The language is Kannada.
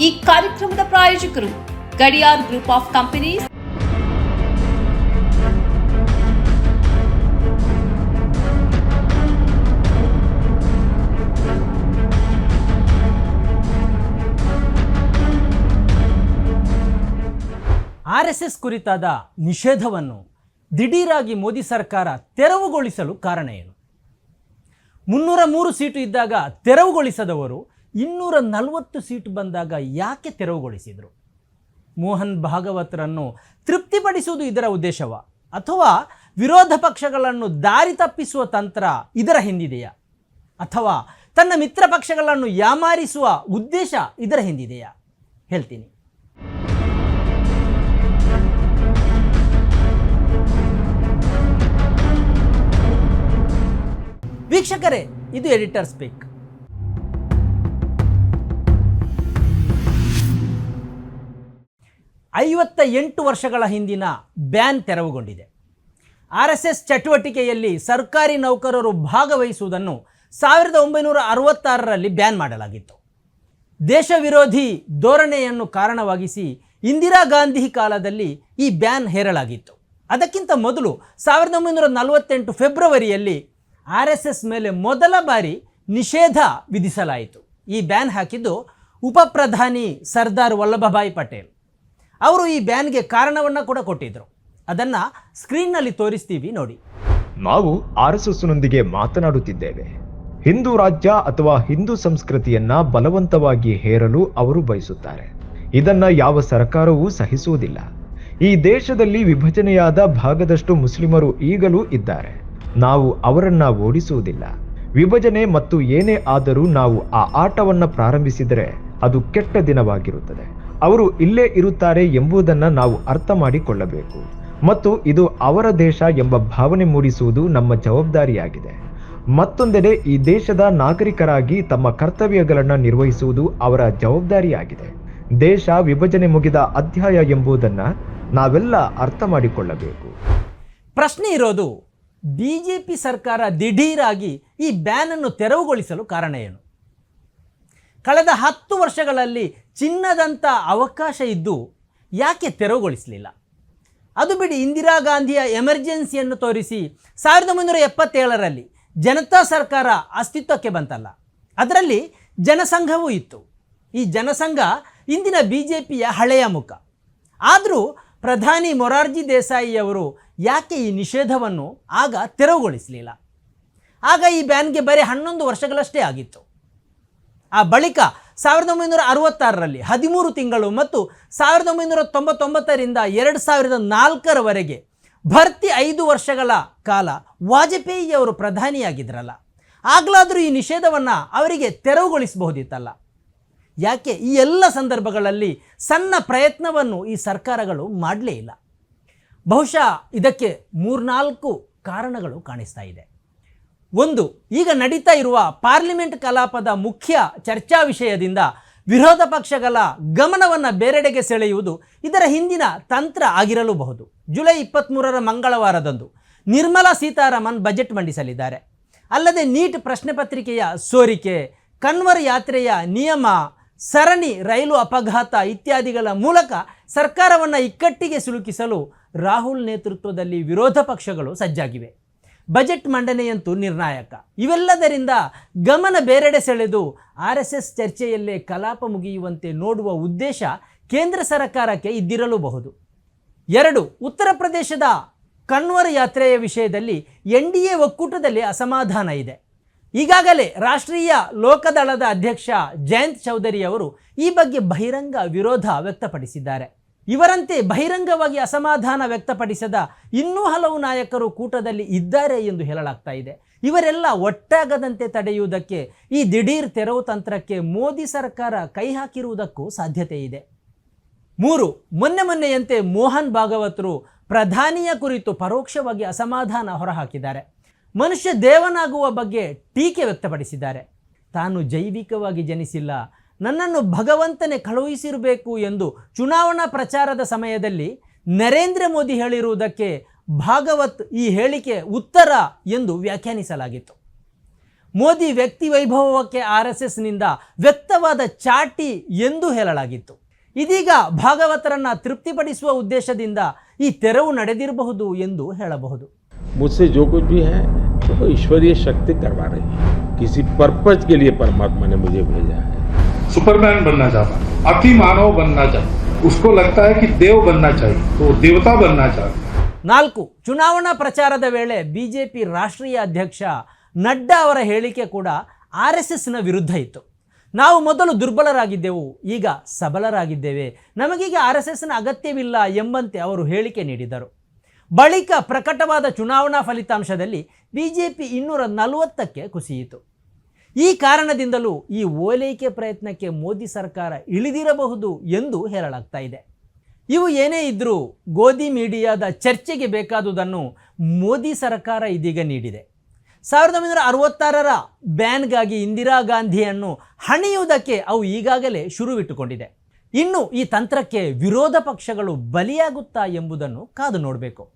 ಈ ಕಾರ್ಯಕ್ರಮದ ಪ್ರಾಯೋಜಕರು Gadiyar group of companies R S S ಕುರಿತಾದ ನಿಷೇಧವನ್ನು ದಿಢೀರಾಗಿ ಮೋದಿ ಸರ್ಕಾರ ತೆರವುಗೊಳಿಸಲು ಕಾರಣ ಏನು? ಮುನ್ನೂರ ಮೂರು ಸೀಟು ಇದ್ದಾಗ ತೆರವುಗೊಳಿಸದವರು ಇನ್ನೂರ ನಲವತ್ತು ಸೀಟ್ ಬಂದಾಗ ಯಾಕೆ ತೆರವುಗೊಳಿಸಿದರು? ಮೋಹನ್ ಭಾಗವತರನ್ನು ತೃಪ್ತಿಪಡಿಸುವುದು ಇದರ ಉದ್ದೇಶವ? ಅಥವಾ ವಿರೋಧ ಪಕ್ಷಗಳನ್ನು ದಾರಿ ತಪ್ಪಿಸುವ ತಂತ್ರ ಇದರ ಹಿಂದಿದೆಯಾ? ಅಥವಾ ತನ್ನ ಮಿತ್ರ ಪಕ್ಷಗಳನ್ನು ಯಾಮಾರಿಸುವ ಉದ್ದೇಶ ಇದರ ಹಿಂದಿದೆಯಾ? ಹೇಳ್ತೀನಿ. ವೀಕ್ಷಕರೇ, ಇದು ಎಡಿಟರ್ ಸ್ಪೀಕ್ ಐವತ್ತ ಎಂಟು ವರ್ಷಗಳ ಹಿಂದಿನ ಬ್ಯಾನ್ ತೆರವುಗೊಂಡಿದೆ. ಆರ್ ಎಸ್ ಎಸ್ ಚಟುವಟಿಕೆಯಲ್ಲಿ ಸರ್ಕಾರಿ ನೌಕರರು ಭಾಗವಹಿಸುವುದನ್ನು ಸಾವಿರದ ಒಂಬೈನೂರ ಅರವತ್ತಾರರಲ್ಲಿ ಬ್ಯಾನ್ ಮಾಡಲಾಗಿತ್ತು. ದೇಶ ವಿರೋಧಿ ಧೋರಣೆಯನ್ನು ಕಾರಣವಾಗಿಸಿ ಇಂದಿರಾ ಗಾಂಧಿ ಕಾಲದಲ್ಲಿ ಈ ಬ್ಯಾನ್ ಹೇರಳಾಗಿತ್ತು ಅದಕ್ಕಿಂತ ಮೊದಲು ಸಾವಿರದ ಒಂಬೈನೂರ ನಲವತ್ತೆಂಟು ಫೆಬ್ರವರಿಯಲ್ಲಿ ಆರ್ ಎಸ್ ಎಸ್ ಮೇಲೆ ಮೊದಲ ಬಾರಿ ನಿಷೇಧ ವಿಧಿಸಲಾಯಿತು. ಈ ಬ್ಯಾನ್ ಹಾಕಿದ್ದು ಉಪ ಪ್ರಧಾನಿ ಸರ್ದಾರ್ ವಲ್ಲಭಭಾಯಿ ಪಟೇಲ್. ಅವರು ಈ ಬ್ಯಾನ್ಗೆ ಕಾರಣವನ್ನ ಕೂಡ ಕೊಟ್ಟಿದ್ರು. ಅದನ್ನ ಸ್ಕ್ರೀನ್ನಲ್ಲಿ ತೋರಿಸ್ತೀವಿ ನೋಡಿ. ನಾವು ಆರ್ ಎಸ್ ಎಸ್ನೊಂದಿಗೆ ಮಾತನಾಡುತ್ತಿದ್ದೇವೆ. ಹಿಂದೂ ರಾಜ್ಯ ಅಥವಾ ಹಿಂದೂ ಸಂಸ್ಕೃತಿಯನ್ನ ಬಲವಂತವಾಗಿ ಹೇರಲು ಅವರು ಬಯಸುತ್ತಾರೆ. ಇದನ್ನ ಯಾವ ಸರ್ಕಾರವೂ ಸಹಿಸುವುದಿಲ್ಲ. ಈ ದೇಶದಲ್ಲಿ ವಿಭಜನೆಯಾದ ಭಾಗದಷ್ಟು ಮುಸ್ಲಿಮರು ಈಗಲೂ ಇದ್ದಾರೆ. ನಾವು ಅವರನ್ನ ಓಡಿಸುವುದಿಲ್ಲ. ವಿಭಜನೆ ಮತ್ತು ಏನೇ ಆದರೂ ನಾವು ಆ ಆಟವನ್ನ ಪ್ರಾರಂಭಿಸಿದರೆ ಅದು ಕೆಟ್ಟ ದಿನವಾಗಿರುತ್ತದೆ. ಅವರು ಇಲ್ಲೇ ಇರುತ್ತಾರೆ ಎಂಬುದನ್ನ ನಾವು ಅರ್ಥ ಮಾಡಿಕೊಳ್ಳಬೇಕು. ಮತ್ತು ಇದು ಅವರ ದೇಶ ಎಂಬ ಭಾವನೆ ಮೂಡಿಸುವುದು ನಮ್ಮ ಜವಾಬ್ದಾರಿಯಾಗಿದೆ. ಮತ್ತೊಂದೆಡೆ ಈ ದೇಶದ ನಾಗರಿಕರಾಗಿ ತಮ್ಮ ಕರ್ತವ್ಯಗಳನ್ನು ನಿರ್ವಹಿಸುವುದು ಅವರ ಜವಾಬ್ದಾರಿಯಾಗಿದೆ. ದೇಶ ವಿಭಜನೆ ಮುಗಿದ ಅಧ್ಯಾಯ ಎಂಬುದನ್ನ ನಾವೆಲ್ಲ ಅರ್ಥ ಮಾಡಿಕೊಳ್ಳಬೇಕು. ಪ್ರಶ್ನೆ ಇರೋದು ಬಿ ಸರ್ಕಾರ ದಿಢೀರಾಗಿ ಈ ಬ್ಯಾನನ್ನು ತೆರವುಗೊಳಿಸಲು ಕಾರಣ ಏನು? ಕಳೆದ ಹತ್ತು ವರ್ಷಗಳಲ್ಲಿ ಚಿನ್ನದಂಥ ಅವಕಾಶ ಇದ್ದು ಯಾಕೆ ತೆರವುಗೊಳಿಸಲಿಲ್ಲ? ಅದು ಬಿಡಿ ಇಂದಿರಾ ಗಾಂಧಿಯ ಎಮರ್ಜೆನ್ಸಿಯನ್ನು ತೋರಿಸಿ ಸಾವಿರದ ಒಂಬೈನೂರ ಎಪ್ಪತ್ತೇಳರಲ್ಲಿ ಜನತಾ ಸರ್ಕಾರ ಅಸ್ತಿತ್ವಕ್ಕೆ ಬಂತಲ್ಲ. ಅದರಲ್ಲಿ ಜನಸಂಘವೂ ಇತ್ತು. ಈ ಜನಸಂಘ ಇಂದಿನ ಬಿ ಜೆ ಪಿಯ ಹಳೆಯ ಮುಖ. ಆದರೂ ಪ್ರಧಾನಿ ಮೊರಾರ್ಜಿ ದೇಸಾಯಿಯವರು ಯಾಕೆ ಈ ನಿಷೇಧವನ್ನು ಆಗ ತೆರವುಗೊಳಿಸಲಿಲ್ಲ? ಆಗ ಈ ಬ್ಯಾನ್ಗೆ ಬರೀ ಹನ್ನೊಂದು ವರ್ಷಗಳಷ್ಟೇ ಆಗಿತ್ತು. ಆ ಬಳಿಕ ಸಾವಿರದ ಒಂಬೈನೂರ ಅರವತ್ತಾರರಲ್ಲಿ ಹದಿಮೂರು ತಿಂಗಳು ಮತ್ತು ಸಾವಿರದ ಒಂಬೈನೂರ ತೊಂಬತ್ತೊಂಬತ್ತರಿಂದ ಎರಡು ಸಾವಿರದ ನಾಲ್ಕರವರೆಗೆ ಭರ್ತಿ ಐದು ವರ್ಷಗಳ ಕಾಲ ವಾಜಪೇಯಿ ಅವರು ಪ್ರಧಾನಿಯಾಗಿದ್ರಲ್ಲ. ಆಗಲಾದರೂ ಈ ನಿಷೇಧವನ್ನು ಅವರಿಗೆ ತೆರವುಗೊಳಿಸಬಹುದಿತ್ತಲ್ಲ. ಯಾಕೆ? ಈ ಎಲ್ಲ ಸಂದರ್ಭಗಳಲ್ಲಿ ಸಣ್ಣ ಪ್ರಯತ್ನವನ್ನು ಈ ಸರ್ಕಾರಗಳು ಮಾಡಲೇ ಇಲ್ಲ. ಬಹುಶಃ ಇದಕ್ಕೆ ಮೂರ್ನಾಲ್ಕು ಕಾರಣಗಳು ಕಾಣಿಸ್ತಾ ಇದೆ. ಒಂದು, ಈಗ ನಡೀತಾ ಇರುವ ಪಾರ್ಲಿಮೆಂಟ್ ಕಲಾಪದ ಮುಖ್ಯ ಚರ್ಚಾ ವಿಷಯದಿಂದ ವಿರೋಧ ಪಕ್ಷಗಳ ಗಮನವನ್ನು ಬೇರೆಡೆಗೆ ಸೆಳೆಯುವುದು ಇದರ ಹಿಂದಿನ ತಂತ್ರ ಆಗಿರಲೂಬಹುದು. ಜುಲೈ ಇಪ್ಪತ್ತ್ಮೂರರ ಮಂಗಳವಾರದಂದು ನಿರ್ಮಲಾ ಸೀತಾರಾಮನ್ ಬಜೆಟ್ ಮಂಡಿಸಲಿದ್ದಾರೆ. ಅಲ್ಲದೆ ನೀಟ್ ಪ್ರಶ್ನೆ ಪತ್ರಿಕೆಯ ಸೋರಿಕೆ, ಕಣ್ವರ್ ಯಾತ್ರೆಯ ನಿಯಮ, ಸರಣಿ ರೈಲು ಅಪಘಾತ ಇತ್ಯಾದಿಗಳ ಮೂಲಕ ಸರ್ಕಾರವನ್ನು ಇಕ್ಕಟ್ಟಿಗೆ ಸಿಲುಕಿಸಲು ರಾಹುಲ್ ನೇತೃತ್ವದಲ್ಲಿ ವಿರೋಧ ಪಕ್ಷಗಳು ಸಜ್ಜಾಗಿವೆ. ಬಜೆಟ್ ಮಂಡನೆಯಂತೂ ನಿರ್ಣಾಯಕ. ಇವೆಲ್ಲದರಿಂದ ಗಮನ ಬೇರೆಡೆ ಸೆಳೆದು ಆರ್ ಎಸ್ ಎಸ್ ಚರ್ಚೆಯಲ್ಲೇ ಕಲಾಪ ಮುಗಿಯುವಂತೆ ನೋಡುವ ಉದ್ದೇಶ ಕೇಂದ್ರ ಸರ್ಕಾರಕ್ಕೆ ಇದ್ದಿರಲೂಬಹುದು. ಎರಡು, ಉತ್ತರ ಪ್ರದೇಶದ ಕಣ್ವರ ಯಾತ್ರೆಯ ವಿಷಯದಲ್ಲಿ ಎನ್ ಡಿ ಎ ಒಕ್ಕೂಟದಲ್ಲಿ ಅಸಮಾಧಾನ ಇದೆ. ಈಗಾಗಲೇ ರಾಷ್ಟ್ರೀಯ ಲೋಕದಳದ ಅಧ್ಯಕ್ಷ ಜಯಂತ್ ಚೌಧರಿ ಅವರು ಈ ಬಗ್ಗೆ ಬಹಿರಂಗ ವಿರೋಧ ವ್ಯಕ್ತಪಡಿಸಿದ್ದಾರೆ. ಇವರಂತೆ ಬಹಿರಂಗವಾಗಿ ಅಸಮಾಧಾನ ವ್ಯಕ್ತಪಡಿಸದ ಇನ್ನೂ ಹಲವು ನಾಯಕರು ಕೂಟದಲ್ಲಿ ಇದ್ದಾರೆ ಎಂದು ಹೇಳಲಾಗ್ತಾ ಇದೆ. ಇವರೆಲ್ಲ ಒಟ್ಟಾಗದಂತೆ ತಡೆಯುವುದಕ್ಕೆ ಈ ದಿಢೀರ್ ತೆರವು ತಂತ್ರಕ್ಕೆ ಮೋದಿ ಸರ್ಕಾರ ಕೈ ಹಾಕಿರುವುದಕ್ಕೂ ಸಾಧ್ಯತೆ ಇದೆ. ಮೂರು, ಮೊನ್ನೆ ಮೊನ್ನೆಯಂತೆ ಮೋಹನ್ ಭಾಗವತರು ಪ್ರಧಾನಿಯ ಕುರಿತು ಪರೋಕ್ಷವಾಗಿ ಅಸಮಾಧಾನ ಹೊರಹಾಕಿದ್ದಾರೆ. ಮನುಷ್ಯ ದೇವನಾಗುವ ಬಗ್ಗೆ ಟೀಕೆ ವ್ಯಕ್ತಪಡಿಸಿದ್ದಾರೆ. ತಾನು ಜೈವಿಕವಾಗಿ ಜನಿಸಿಲ್ಲ ನನ್ನನ್ನು ಭಗವಂತನೇ ಕಳುಹಿಸಿರಬೇಕು ಎಂದು ಚುನಾವಣಾ ಪ್ರಚಾರದ ಸಮಯದಲ್ಲಿ ನರೇಂದ್ರ ಮೋದಿ ಹೇಳಿರುವುದಕ್ಕೆ ಭಾಗವತ್ ಈ ಹೇಳಿಕೆ ಉತ್ತರ ಎಂದು ವ್ಯಾಖ್ಯಾನಿಸಲಾಗಿತ್ತು ಮೋದಿ ವ್ಯಕ್ತಿ ವೈಭವಕ್ಕೆ ಆರ್ ಎಸ್ ಎಸ್ನಿಂದ ವ್ಯಕ್ತವಾದ ಚಾಟಿ ಎಂದು ಹೇಳಲಾಗಿತ್ತು ಇದೀಗ ಭಾಗವತರನ್ನ ತೃಪ್ತಿಪಡಿಸುವ ಉದ್ದೇಶದಿಂದ ಈ ತೆರವು ನಡೆದಿರಬಹುದು ಎಂದು ಹೇಳಬಹುದು मुझसे जो कुछ भी है वो ईश्वरीय शक्ति करवा रही है किसी पर्पज के लिए परमात्मा ने मुझे भेजा है सुपरमैन बनना चाहता है अति मानव बनना चाहता है उसको लगता है कि देव बनना चाहिए तो वो देवता बनना चाहता है ನಾಲ್ಕು ಚುನಾವಣಾ ಪ್ರಚಾರದ ವೇಳೆ ಬಿಜೆಪಿ ರಾಷ್ಟ್ರೀಯ ಅಧ್ಯಕ್ಷ ನಡ್ಡಾ ಅವರ ಹೇಳಿಕೆ ಕೂಡ ಆರ್ ಎಸ್ ಎಸ್ನ ವಿರುದ್ಧ ಇತ್ತು ನಾವು ಮೊದಲು ದುರ್ಬಲರಾಗಿದ್ದೆವು ಈಗ ಸಬಲರಾಗಿದ್ದೇವೆ ನಮಗೀಗ ಆರ್ ಎಸ್ ಎಸ್ನ ಅಗತ್ಯವಿಲ್ಲ ಎಂಬಂತೆ ಅವರು ಹೇಳಿಕೆ ನೀಡಿದರು ಬಳಿಕ ಪ್ರಕಟವಾದ ಚುನಾವಣಾ ಫಲಿತಾಂಶದಲ್ಲಿ ಬಿಜೆಪಿ ಇನ್ನೂರ ನಲವತ್ತಕ್ಕೆ ಕುಸಿಯಿತು ಈ ಕಾರಣದಿಂದಲೂ ಈ ಓಲೈಕೆ ಪ್ರಯತ್ನಕ್ಕೆ ಮೋದಿ ಸರ್ಕಾರ ಇಳಿದಿರಬಹುದು ಎಂದು ಹೇಳಲಾಗ್ತಾ ಇದೆ. ಇವು ಏನೇ ಇದ್ದರೂ ಗೋಧಿ ಮೀಡಿಯಾದ ಚರ್ಚೆಗೆ ಬೇಕಾದುದನ್ನು ಮೋದಿ ಸರ್ಕಾರ ಇದೀಗ ನೀಡಿದೆ. ಸಾವಿರದ ಒಂಬೈನೂರ ಅರವತ್ತಾರರ ಬ್ಯಾನ್ಗಾಗಿ ಇಂದಿರಾ ಗಾಂಧಿಯನ್ನು ಹಣಿಯುವುದಕ್ಕೆ ಅವು ಈಗಾಗಲೇ ಶುರುವಿಟ್ಟುಕೊಂಡಿದೆ. ಇನ್ನು ಈ ತಂತ್ರಕ್ಕೆ ವಿರೋಧ ಪಕ್ಷಗಳು ಬಲಿಯಾಗುತ್ತಾ ಎಂಬುದನ್ನು ಕಾದು ನೋಡಬೇಕು.